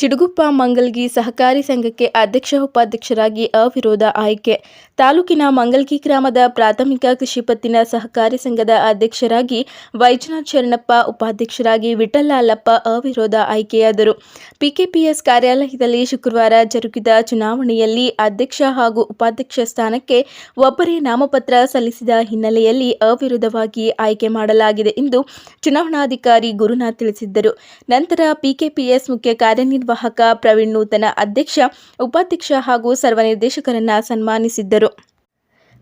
ಚಿಡುಗುಪ್ಪ ಮಂಗಲ್ಗಿ ಸಹಕಾರಿ ಸಂಘಕ್ಕೆ ಅಧ್ಯಕ್ಷ ಉಪಾಧ್ಯಕ್ಷರಾಗಿ ಅವಿರೋಧ ಆಯ್ಕೆ. ತಾಲೂಕಿನ ಮಂಗಲ್ಗಿ ಗ್ರಾಮದ ಪ್ರಾಥಮಿಕ ಕೃಷಿ ಪತ್ತಿನ ಸಹಕಾರಿ ಸಂಘದ ಅಧ್ಯಕ್ಷರಾಗಿ ವೈಜನಾಥ್ ಶರಣಪ್ಪ, ಉಪಾಧ್ಯಕ್ಷರಾಗಿ ವಿಠಲ್ಲಾಲಪ್ಪ ಅವಿರೋಧ ಆಯ್ಕೆಯಾದರು. ಪಿಕೆಪಿಎಸ್ ಕಾರ್ಯಾಲಯದಲ್ಲಿ ಶುಕ್ರವಾರ ಜರುಗಿದ ಚುನಾವಣೆಯಲ್ಲಿ ಅಧ್ಯಕ್ಷ ಹಾಗೂ ಉಪಾಧ್ಯಕ್ಷ ಸ್ಥಾನಕ್ಕೆ ಒಬ್ಬರೇ ನಾಮಪತ್ರ ಸಲ್ಲಿಸಿದ ಹಿನ್ನೆಲೆಯಲ್ಲಿ ಅವಿರೋಧವಾಗಿ ಆಯ್ಕೆ ಮಾಡಲಾಗಿದೆ ಎಂದು ಚುನಾವಣಾಧಿಕಾರಿ ಗುರುನಾಥ್ ತಿಳಿಸಿದ್ದರು. ನಂತರ ಪಿಕೆಪಿಎಸ್ ಮುಖ್ಯ ಕಾರ್ಯನಿರ್ವಾಹಕ ಪ್ರವೀಣ್ ನೂತನ ಅಧ್ಯಕ್ಷ ಉಪಾಧ್ಯಕ್ಷ ಹಾಗೂ ಸರ್ವ ನಿರ್ದೇಶಕರನ್ನ ಸನ್ಮಾನಿಸಿದ್ದರು.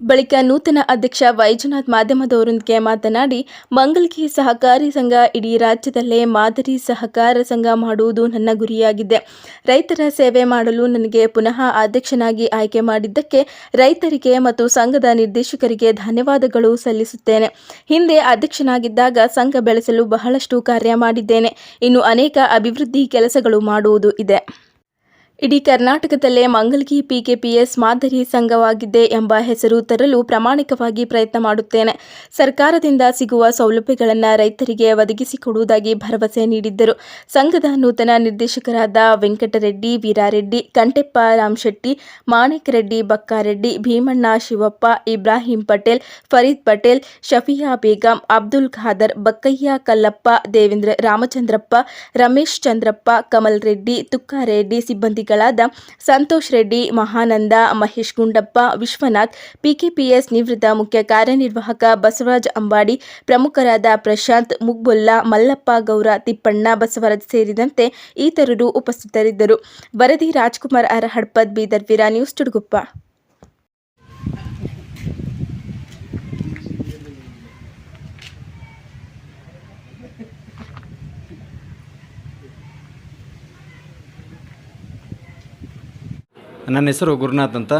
ಬಳಿಕ ನೂತನ ಅಧ್ಯಕ್ಷ ವೈಜನಾಥ್ ಮಾಧ್ಯಮದವರೊಂದಿಗೆ ಮಾತನಾಡಿ ಮಂಗಲ್ಗಿ ಸಹಕಾರಿ ಸಂಘ ಇಡೀ ರಾಜ್ಯದಲ್ಲೇ ಮಾದರಿ ಸಹಕಾರ ಸಂಘ ಮಾಡುವುದು ನನ್ನ ಗುರಿಯಾಗಿದೆ. ರೈತರ ಸೇವೆ ಮಾಡಲು ನನಗೆ ಪುನಃ ಅಧ್ಯಕ್ಷನಾಗಿ ಆಯ್ಕೆ ಮಾಡಿದ್ದಕ್ಕೆ ರೈತರಿಗೆ ಮತ್ತು ಸಂಘದ ನಿರ್ದೇಶಕರಿಗೆ ಧನ್ಯವಾದಗಳು ಸಲ್ಲಿಸುತ್ತೇನೆ. ಹಿಂದೆ ಅಧ್ಯಕ್ಷನಾಗಿದ್ದಾಗ ಸಂಘ ಬೆಳೆಸಲು ಬಹಳಷ್ಟು ಕಾರ್ಯ ಮಾಡಿದ್ದೇನೆ. ಇನ್ನು ಅನೇಕ ಅಭಿವೃದ್ಧಿ ಕೆಲಸಗಳು ಮಾಡುವುದು ಇದೆ. ಇಡೀ ಕರ್ನಾಟಕದಲ್ಲೇ ಮಂಗಲ್ಗಿ ಪಿಕೆಪಿಎಸ್ ಮಾದರಿ ಸಂಘವಾಗಿದೆ ಎಂಬ ಹೆಸರು ತರಲು ಪ್ರಾಮಾಣಿಕವಾಗಿ ಪ್ರಯತ್ನ ಮಾಡುತ್ತೇನೆ. ಸರ್ಕಾರದಿಂದ ಸಿಗುವ ಸೌಲಭ್ಯಗಳನ್ನು ರೈತರಿಗೆ ಒದಗಿಸಿಕೊಡುವುದಾಗಿ ಭರವಸೆ ನೀಡಿದ್ದರು. ಸಂಘದ ನೂತನ ನಿರ್ದೇಶಕರಾದ ವೆಂಕಟರೆಡ್ಡಿ, ವೀರಾರೆಡ್ಡಿ, ಕಂಟೆಪ್ಪ ರಾಮಶೆಟ್ಟಿ ಮಾಣಿಕ್ ರೆಡ್ಡಿ ಬಕ್ಕಾರೆಡ್ಡಿ, ಭೀಮಣ್ಣ ಶಿವಪ್ಪ, ಇಬ್ರಾಹಿಂ ಪಟೇಲ್, ಫರೀದ್ ಪಟೇಲ್, ಶಫಿಯಾ ಬೇಗಂ, ಅಬ್ದುಲ್ ಖಾದರ್, ಬಕ್ಕಯ್ಯ ಕಲ್ಲಪ್ಪ, ದೇವೇಂದ್ರ ರಾಮಚಂದ್ರಪ್ಪ, ರಮೇಶ್ ಚಂದ್ರಪ್ಪ, ಕಮಲ್ ರೆಡ್ಡಿ, ತುಕ್ಕಾರೆಡ್ಡಿ ಸಿಬ್ಬಂದಿಗಳಾದ ಸಂತೋಷ್ ರೆಡ್ಡಿ, ಮಹಾನಂದ, ಮಹೇಶ್ ಗುಂಡಪ್ಪ, ವಿಶ್ವನಾಥ್, ಪಿಕೆಪಿಎಸ್ ನಿವೃತ್ತ ಮುಖ್ಯ ಕಾರ್ಯನಿರ್ವಾಹಕ ಬಸವರಾಜ್ ಅಂಬಾಡಿ, ಪ್ರಮುಖರಾದ ಪ್ರಶಾಂತ್ ಮುಗ್ಬುಲ್ಲಾ ಮಲ್ಲಪ್ಪ ಗೌರ, ತಿಪ್ಪಣ್ಣ ಬಸವರಾಜ್ ಸೇರಿದಂತೆ ಇತರರು ಉಪಸ್ಥಿತರಿದ್ದರು. ವರದಿ ರಾಜ್ಕುಮಾರ್ ಬೀದರ್ವೀರ ಬೀದರ್ ವೀರ, ನ್ಯೂಸ್ ಚುಡುಗುಪ್ಪ ನನ್ನ ಹೆಸರು ಗುರುನಾಥ್ ಅಂತ.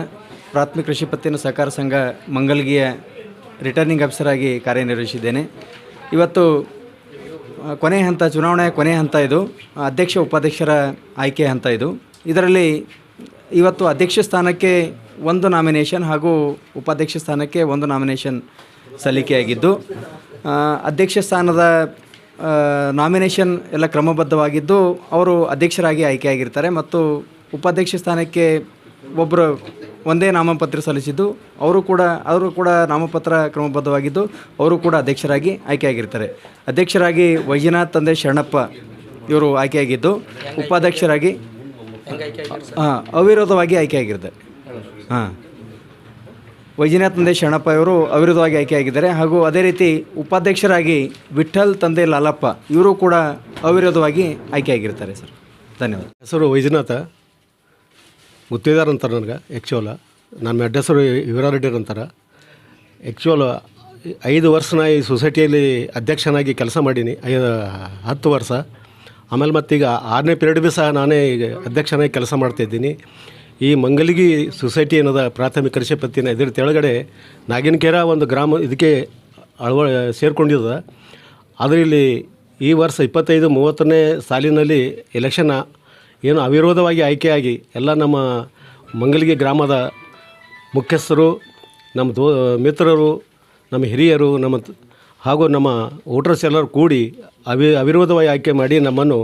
ಪ್ರಾಥಮಿಕ ಕೃಷಿ ಪತ್ತಿನ ಸಹಕಾರ ಸಂಘ ಮಂಗಲ್ಗಿಯ ರಿಟರ್ನಿಂಗ್ ಆಫೀಸರ್ ಆಗಿ ಕಾರ್ಯನಿರ್ವಹಿಸಿದ್ದೇನೆ. ಇವತ್ತು ಕೊನೆ ಹಂತ, ಚುನಾವಣೆಯ ಕೊನೆಯ ಹಂತ ಇದು. ಅಧ್ಯಕ್ಷ, ಉಪಾಧ್ಯಕ್ಷರ ಆಯ್ಕೆ ಹಂತ ಇದು. ಇದರಲ್ಲಿ ಇವತ್ತು ಅಧ್ಯಕ್ಷ ಸ್ಥಾನಕ್ಕೆ ಒಂದು ನಾಮಿನೇಷನ್ ಹಾಗೂ ಉಪಾಧ್ಯಕ್ಷ ಸ್ಥಾನಕ್ಕೆ ಒಂದು ನಾಮಿನೇಷನ್ ಸಲ್ಲಿಕೆಯಾಗಿದ್ದು ಅಧ್ಯಕ್ಷ ಸ್ಥಾನದ ನಾಮಿನೇಷನ್ ಎಲ್ಲ ಕ್ರಮಬದ್ಧವಾಗಿದ್ದು, ಅವರು ಅಧ್ಯಕ್ಷರಾಗಿ ಆಯ್ಕೆಯಾಗಿರ್ತಾರೆ ಮತ್ತು ಉಪಾಧ್ಯಕ್ಷ ಸ್ಥಾನಕ್ಕೆ ಒಬ್ಬರು ಒಂದೇ ನಾಮಪತ್ರ ಸಲ್ಲಿಸಿದ್ದು, ಅವರು ಕೂಡ ಅವರು ಕೂಡ ನಾಮಪತ್ರ ಕ್ರಮಬದ್ಧವಾಗಿದ್ದು, ಅವರು ಕೂಡ ಅಧ್ಯಕ್ಷರಾಗಿ ಆಯ್ಕೆಯಾಗಿರ್ತಾರೆ. ಅಧ್ಯಕ್ಷರಾಗಿ ವೈಜನಾಥ್ ತಂದೆ ಶರಣಪ್ಪ ಇವರು ಆಯ್ಕೆಯಾಗಿದ್ದು, ಉಪಾಧ್ಯಕ್ಷರಾಗಿ ಹಾಂ ಅವಿರೋಧವಾಗಿ ಆಯ್ಕೆಯಾಗಿರ್ತಾರೆ. ಹಾಂ. ವೈಜನಾಥ್ ತಂದೆ ಶರಣಪ್ಪ ಇವರು ಅವಿರೋಧವಾಗಿ ಆಯ್ಕೆಯಾಗಿದ್ದಾರೆ. ಹಾಗೂ ಅದೇ ರೀತಿ ಉಪಾಧ್ಯಕ್ಷರಾಗಿ ವಿಠಲ್ ತಂದೆ ಲಾಲಪ್ಪ ಇವರು ಕೂಡ ಅವಿರೋಧವಾಗಿ ಆಯ್ಕೆಯಾಗಿರ್ತಾರೆ ಸರ್. ಧನ್ಯವಾದ. ಹೆಸರು ವೈಜನಾಥ. ಗುತ್ತಿದಾರ್ ಅಂತಾರೆ ನನಗೆ ಆ್ಯಕ್ಚುವಲ ನಮ್ಮ ಅಡ್ರೆಸ್ಸರು ಯುವರಾರೆಡ್ಡಿ ಅಂತಾರೆ. ಆ್ಯಕ್ಚುವಲ್ ಐದು ವರ್ಷ ನಾ ಈ ಸೊಸೈಟಿಯಲ್ಲಿ ಅಧ್ಯಕ್ಷನಾಗಿ ಕೆಲಸ ಮಾಡೀನಿ, ಐದು, ಹತ್ತು ವರ್ಷ. ಆಮೇಲೆ ಮತ್ತೀಗ ಆರನೇ ಪೀರಿಯಡ್ ಭೀ ಸಹ ನಾನೇ ಈಗ ಅಧ್ಯಕ್ಷನಾಗಿ ಕೆಲಸ ಮಾಡ್ತಾಯಿದ್ದೀನಿ ಈ ಮಂಗಲಿಗಿ ಸೊಸೈಟಿ ಏನದ ಪ್ರಾಥಮಿಕ ಕೃಷಿ ಪತ್ತಿನ ಇದ್ರ ತೆಳಗಡೆ ನಾಗಿನಕೆರ ಒಂದು ಗ್ರಾಮ ಇದಕ್ಕೆ ಅಳವ ಸೇರ್ಕೊಂಡಿದೆ. ಆದರೆ ಇಲ್ಲಿ ಈ ವರ್ಷ ಇಪ್ಪತ್ತೈದು, ಮೂವತ್ತನೇ ಸಾಲಿನಲ್ಲಿ ಎಲೆಕ್ಷನ್ ಏನು ಅವಿರೋಧವಾಗಿ ಆಯ್ಕೆಯಾಗಿ ಎಲ್ಲ ನಮ್ಮ ಮಂಗಲಿಗೆ ಗ್ರಾಮದ ಮುಖ್ಯಸ್ಥರು, ನಮ್ಮ ದೋ, ಮಿತ್ರರು, ನಮ್ಮ ಹಿರಿಯರು, ನಮ್ಮ ಹಾಗೂ ನಮ್ಮ ವೋಟರ್ಸ್ ಎಲ್ಲರೂ ಕೂಡಿ ಅವಿ, ಅವಿರೋಧವಾಗಿ ಆಯ್ಕೆ ಮಾಡಿ ನಮ್ಮನ್ನು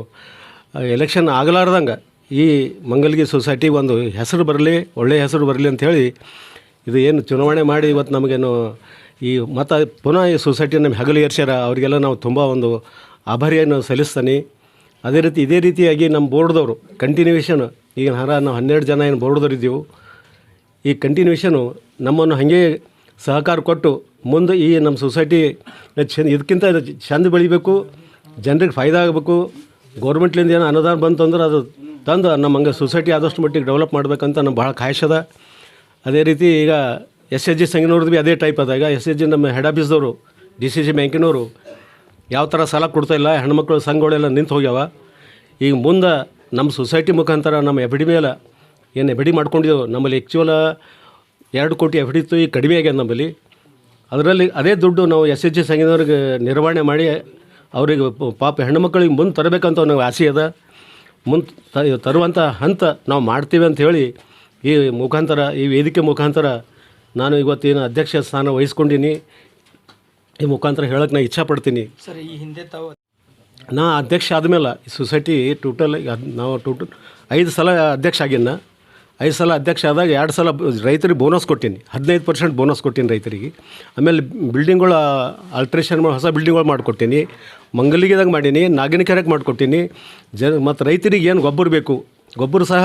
ಎಲೆಕ್ಷನ್ ಆಗಲಾರ್ದಂಗೆ ಈ ಮಂಗಲ್ಗಿ ಸೊಸೈಟಿ ಒಂದು ಹೆಸರು ಬರಲಿ, ಒಳ್ಳೆಯ ಹೆಸರು ಬರಲಿ ಅಂಥೇಳಿ ಇದು ಏನು ಚುನಾವಣೆ ಮಾಡಿ ಇವತ್ತು ನಮಗೇನು ಈ ಮತ್ತು ಪುನಃ ಈ ಸೊಸೈಟಿ ನಮ್ಮ ಹಗಲು ಏರ್ಸ್ಯಾರ, ಅವರಿಗೆಲ್ಲ ನಾವು ತುಂಬ ಒಂದು ಆಭಾರಿಯನ್ನು ಸಲ್ಲಿಸ್ತಾನೆ. ಅದೇ ರೀತಿ, ಇದೇ ರೀತಿಯಾಗಿ ನಮ್ಮ ಬೋರ್ಡ್ದವರು ಕಂಟಿನ್ಯೂಷನ್ ಈಗ ಹರ ನಾವು ಹನ್ನೆರಡು ಜನ ಏನು ಬೋರ್ಡ್ದವ್ರು ಇದ್ದೀವಿ, ಈ ಕಂಟಿನ್ಯೂಷನು ನಮ್ಮನ್ನು ಹಾಗೆ ಸಹಕಾರ ಕೊಟ್ಟು ಮುಂದೆ ಈ ನಮ್ಮ ಸೊಸೈಟಿ ಚಂದ, ಇದಕ್ಕಿಂತ ಇದು ಚಂದ ಬೆಳಿಬೇಕು, ಜನರಿಗೆ ಫಾಯ್ದಾ ಆಗಬೇಕು ಗೌರ್ಮೆಂಟ್ಲಿಂದ ಏನು ಅನುದಾನ ಬಂತು ಅಂದ್ರೆ ಅದು ತಂದು ನಮ್ಮ ಹಂಗೆ ಸೊಸೈಟಿ ಆದಷ್ಟು ಮಟ್ಟಿಗೆ ಡೆವಲಪ್ ಮಾಡಬೇಕಂತ ನಮ್ಮ ಭಾಳ ಕಾಯಿಸದ ಅದೇ. ರೀತಿ ಈಗ ಎಸ್ ಎಚ್ ಜಿ ಸಂಘನವ್ರದ್ದು ಭೀ ಅದೇ ಟೈಪ್ ಅದಾಗ ಎಸ್ ಎಚ್ ಜಿ ನಮ್ಮ ಹೆಡ್ ಆಫೀಸ್ದವರು ಡಿ ಸಿ ಸಿ ಬ್ಯಾಂಕಿನವರು ಯಾವ ಥರ ಸಾಲ ಕೊಡ್ತಾ ಇಲ್ಲ, ಹೆಣ್ಮಕ್ಳು, ಸಂಘಗಳೆಲ್ಲ ನಿಂತು ಹೋಗ್ಯಾವ. ಈಗ ಮುಂದೆ ನಮ್ಮ ಸೊಸೈಟಿ ಮುಖಾಂತರ ನಮ್ಮ ಎಫ್ ಡಿ ಮೇಲೆ ಏನು ಎಫ್ ಡಿ ಮಾಡ್ಕೊಂಡಿದ್ದೆವು ನಮ್ಮಲ್ಲಿ ಆ್ಯಕ್ಚುವಲ ಎರಡು ಕೋಟಿ ಎಫ್ ಡಿ ಇತ್ತು ಈಗ ಕಡಿಮೆ ಆಗ್ಯದ ನಮ್ಮಲ್ಲಿ. ಅದರಲ್ಲಿ ಅದೇ ದುಡ್ಡು ನಾವು ಎಸ್ ಎಚ್ ಜಿ ಸಂಘದವ್ರಿಗೆ ನಿರ್ವಹಣೆ ಮಾಡಿ ಅವ್ರಿಗೆ ಪಾಪ ಹೆಣ್ಣುಮಕ್ಕಳಿಗೆ ಮುಂದೆ ತರಬೇಕಂತ ನಾವು ಆಸೆ ಅದ. ಮುಂದೆ ತರುವಂಥ ಹಂತ ನಾವು ಮಾಡ್ತೀವಿ ಅಂತ ಹೇಳಿ ಈ ಮುಖಾಂತರ, ಈ ವೇದಿಕೆ ಮುಖಾಂತರ ನಾನು ಇವತ್ತೇನು ಅಧ್ಯಕ್ಷ ಸ್ಥಾನ ವಹಿಸ್ಕೊಂಡಿನಿ. ಈ ಮುಖಾಂತರ ಹೇಳಕ್ಕೆ ನಾನು ಇಚ್ಛಪಡ್ತೀನಿ ಸರ್ ಈ ಹಿಂದೆ ತಾವು ನಾ ಅಧ್ಯಕ್ಷ ಆದಮೇಲೆ ಈ ಸೊಸೈಟಿ ಟೋಟಲ್ ನಾವು ಟೋಟಲ್ ಐದು ಸಲ ಅಧ್ಯಕ್ಷ ಆಗಿನ ಐದು ಸಲ ಅಧ್ಯಕ್ಷ ಆದಾಗ ಎರಡು ಸಲ ರೈತರಿಗೆ ಬೋನಸ್ ಕೊಟ್ಟೀನಿ. ಹದಿನೈದು ಪರ್ಸೆಂಟ್ ಬೋನಸ್ ಕೊಟ್ಟೀನಿ ರೈತರಿಗೆ. ಆಮೇಲೆ ಬಿಲ್ಡಿಂಗ್ಗಳ ಆಲ್ಟ್ರೇಷನ್ ಮಾಡಿ ಹೊಸ ಬಿಲ್ಡಿಂಗ್ಗಳು ಮಾಡಿಕೊಟ್ಟೀನಿ. ಮಂಗಲಿಗೆದಾಗ ಮಾಡೀನಿ ನಾಗಿನಕೆರೆಗೆ ಮಾಡಿಕೊಟ್ಟೀನಿ. ಜ ಮತ್ತು ರೈತರಿಗೆ ಏನು ಗೊಬ್ಬರ ಬೇಕು? ಗೊಬ್ಬರ ಸಹ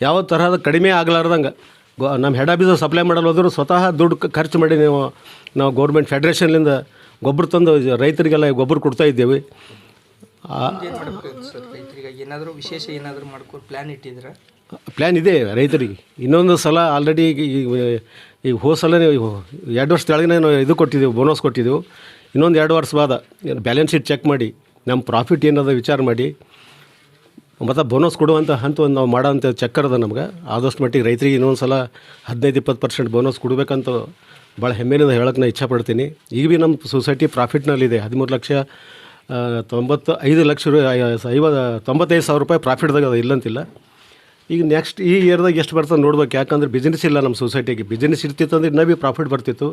ಯಾವ ತರಹದ ಕಡಿಮೆ ಆಗಲಾರ್ದಂಗೆ. ನಮ್ಮ ಹೆಡ್ ಆಫೀಸರ್ ಸಪ್ಲೈ ಮಾಡಲು ಹೋದರೂ ಸ್ವತಃ ದುಡ್ಡು ಖರ್ಚು ಮಾಡಿ ನೀವು, ನಾವು ಗೌರ್ಮೆಂಟ್ ಫೆಡ್ರೇಷನ್ಲಿಂದ ಗೊಬ್ಬರ ತಂದು ರೈತರಿಗೆಲ್ಲ ಗೊಬ್ಬರ ಕೊಡ್ತಾ ಇದ್ದೇವೆ. ಏನಾದರೂ ವಿಶೇಷ ಏನಾದರೂ ಮಾಡ್ಕೊ ಪ್ಲ್ಯಾನ್ ಇಟ್ಟಿದ್ರೆ ಪ್ಲ್ಯಾನ್ ಇದೆ ರೈತರಿಗೆ. ಇನ್ನೊಂದು ಸಲ ಆಲ್ರೆಡಿ ಈಗ ಈಗ ಹೋದ ಸಲ ಎರಡು ವರ್ಷ ತೆಳಗಿನ ನಾವು ಇದು ಕೊಟ್ಟಿದ್ದೆವು ಬೋನಸ್ ಕೊಟ್ಟಿದ್ದೆವು. ಇನ್ನೊಂದು ಎರಡು ವರ್ಷ ಬಾದ ಬ್ಯಾಲೆನ್ಸ್ ಶೀಟ್ ಚೆಕ್ ಮಾಡಿ ನಮ್ಮ ಪ್ರಾಫಿಟ್ ಏನದ ವಿಚಾರ ಮಾಡಿ. ಮತ್ತು ಬೋನಸ್ ಕೊಡುವಂಥ ಹಂತ ಒಂದು ನಾವು ಮಾಡೋವಂಥ ಚಕ್ಕರದ ನಮ್ಗೆ. ಆದಷ್ಟು ಮಟ್ಟಿಗೆ ರೈತರಿಗೆ ಇನ್ನೊಂದು ಸಲ ಹದಿನೈದು ಇಪ್ಪತ್ತು ಪರ್ಸೆಂಟ್ ಬೋನಸ್ ಕೊಡಬೇಕಂತ ಭಾಳ ಹೆಮ್ಮೆಯಿಂದ ಹೇಳೋಕ್ಕೆ ನಾನು ಇಚ್ಛಪಡ್ತೀನಿ ಈಗ ಭೀ ನಮ್ಮ ಸೊಸೈಟಿ ಪ್ರಾಫಿಟ್ನಲ್ಲಿದೆ. ಹದಿಮೂರು ಲಕ್ಷ ತೊಂಬತ್ತು ಐದು ಲಕ್ಷ ರೂ ಐವ ತೊಂಬತ್ತೈದು ಸಾವಿರ ರೂಪಾಯಿ ಪ್ರಾಫಿಟ್ದಾಗ ಅದು ಇಲ್ಲಂತಿಲ್ಲ. ಈಗ ನೆಕ್ಸ್ಟ್ ಈ ಇಯರ್ದಾಗ ಎಷ್ಟು ಬರ್ತದೆ ನೋಡ್ಬೇಕು. ಯಾಕಂದ್ರೆ ಬಿಸ್ನೆಸ್ ಇಲ್ಲ ನಮ್ಮ ಸೊಸೈಟಿಗೆ. ಬಿಸ್ನೆಸ್ ಇರ್ತಿತ್ತು ಅಂದ್ರೆ ಇನ್ನೂ ಭೀ ಪ್ರಾಫಿಟ್ ಬರ್ತಿತ್ತು.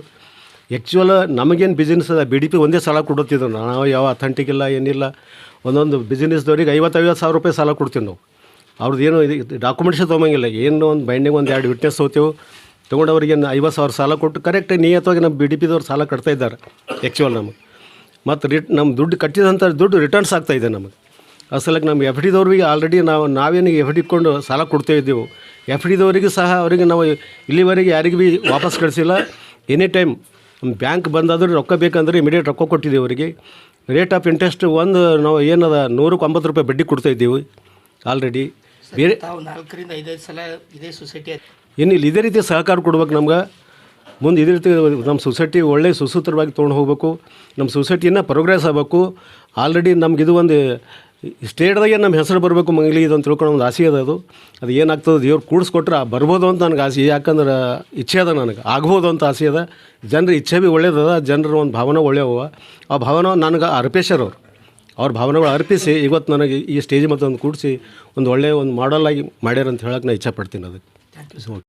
ಆ್ಯಕ್ಚುವಲ್ ನಮಗೇನು ಬಿಸ್ನೆಸ್ ಅದ ಬಿ ಡಿ ಪಿ ಒಂದೇ ಸಾಲ ಕೊಡುತ್ತಿದ್ದು ನಾವು ಯಾವ ಅಥೆಂಟಿಕ್ ಇಲ್ಲ, ಏನಿಲ್ಲ. ಒಂದೊಂದು ಬಿಸ್ನೆಸ್ದವ್ರಿಗೆ ಐವತ್ತೈವತ್ತು ಸಾವಿರ ರೂಪಾಯಿ ಸಾಲ ಕೊಡ್ತೀವಿ ನಾವು. ಅವ್ರದ್ದು ಏನು ಇದು ಡಾಕ್ಯುಮೆಂಟ್ಸೇ ತೊಗೊಂಬಂಗಿಲ್ಲ. ಏನು ಒಂದು ಬೈಂಡಿಂಗ್ ಒಂದು ಎರಡು ವಿಟ್ನೆಸ್ ಹೋಗ್ತೇವೆ ತೊಗೊಂಡವ್ರಿಗೆ ಐವತ್ತು ಸಾವಿರ ಸಾಲ ಕೊಟ್ಟು ಕರೆಕ್ಟ್ ನಿಯತವಾಗಿ ನಮ್ಮ ಬಿ ಡಿ ಪಿದವ್ರು ಸಾಲ ಕಟ್ತಾ ಇದ್ದಾರೆ ಆ್ಯಕ್ಚುವಲ್ ನಮಗೆ. ಮತ್ತು ರಿಟ್ ನಮ್ಮ ದುಡ್ಡು ಕಟ್ಟಿದಂಥ ದುಡ್ಡು ರಿಟರ್ನ್ಸ್ ಆಗ್ತಾ ಇದೆ ನಮಗೆ. ಅಸಲಕ್ಕೆ ನಮ್ಮ ಎಫ್ ಡಿದವ್ರಿಗೆ ಆಲ್ರೆಡಿ ನಾವು, ನಾವೇನು ಎಫ್ ಡಿ ಇಟ್ಕೊಂಡು ಸಾಲ ಕೊಡ್ತಾ ಇದ್ದೆವು ಎಫ್ ಡಿದವರಿಗೆ ಸಹ ಅವರಿಗೆ ನಾವು ಇಲ್ಲಿವರೆಗೆ ಯಾರಿಗೂ ಭೀ ವಾಪಸ್ ಕಳಿಸಿಲ್ಲ. ಎನಿ ಟೈಮ್ ಬ್ಯಾಂಕ್ ಬಂದಾದ್ರೆ ರೊಕ್ಕ ಬೇಕಂದ್ರೆ ಇಮಿಡಿಯೇಟ್ ರೊಕ್ಕ ಕೊಟ್ಟಿದ್ದೀವಿ ಅವರಿಗೆ. ರೇಟ್ ಆಫ್ ಇಂಟ್ರೆಸ್ಟ್ ಒಂದು ನಾವು ಏನದ ನೂರಕ್ಕೆ ಒಂಬತ್ತು ರೂಪಾಯಿ ಬಡ್ಡಿ ಕೊಡ್ತಾ ಇದ್ದೀವಿ ಆಲ್ರೆಡಿ ಬೇರೆ ನಾಲ್ಕರಿಂದ ಐದೈದು ಸಲ ಇದೇ ಸೊಸೈಟಿ ಏನಿಲ್ಲ ಇದೇ ರೀತಿ ಸಹಕಾರ ಕೊಡ್ಬೇಕು ನಮ್ಗೆ. ಮುಂದೆ ಇದೇ ರೀತಿ ನಮ್ಮ ಸೊಸೈಟಿ ಒಳ್ಳೆ ಸುಸೂತ್ರವಾಗಿ ತೊಗೊಂಡು ಹೋಗಬೇಕು. ನಮ್ಮ ಸೊಸೈಟಿನ ಪ್ರೋಗ್ರೆಸ್ ಆಗಬೇಕು. ಆಲ್ರೆಡಿ ನಮ್ಗೆ ಇದು ಒಂದು ಸ್ಟೇಟ್ದಾಗೆ ನಮ್ಮ ಹೆಸರು ಬರಬೇಕು ಮಂಗಲಿ ಇದು ಅಂತ ತಿಳ್ಕೊಂಡು ಒಂದು ಆಸೆ ಅದ ಅದು. ಅದು ಏನಾಗ್ತದೆ ದೇವ್ರು ಕೂಡಿಸ್ಕೊಟ್ರೆ ಬರ್ಬೋದು ಅಂತ ನನಗೆ ಆಸೆ. ಯಾಕಂದ್ರೆ ಇಚ್ಛೆ ಅದ ನನಗೆ. ಆಗ್ಬೋದು ಅಂತ ಆಸೆ ಅದ ಜನರ ಇಚ್ಛೆ ಭೀ ಒಳ್ಳೇದದ ಜನರ ಒಂದು ಭಾವನೆ ಒಳ್ಳೆಯವ ಆ ಭಾವನೆ ನನಗೆ ಅರ್ಪೇಶರ್ ಅವರು. ಅವ್ರ ಭಾವನೆಗಳು ಅರ್ಪಿಸಿ ಇವತ್ತು ನನಗೆ ಈ ಸ್ಟೇಜ್ ಮತ್ತು ಒಂದು ಕೂಡಿಸಿ ಒಂದು ಒಳ್ಳೆಯ ಒಂದು ಮಾಡಲ್ ಆಗಿ ಮಾಡ್ಯಾರ ಅಂತ ಹೇಳಕ್ಕೆ ನಾನು ಇಚ್ಛೆ ಪಡ್ತೀನಿ ಅದಕ್ಕೆ.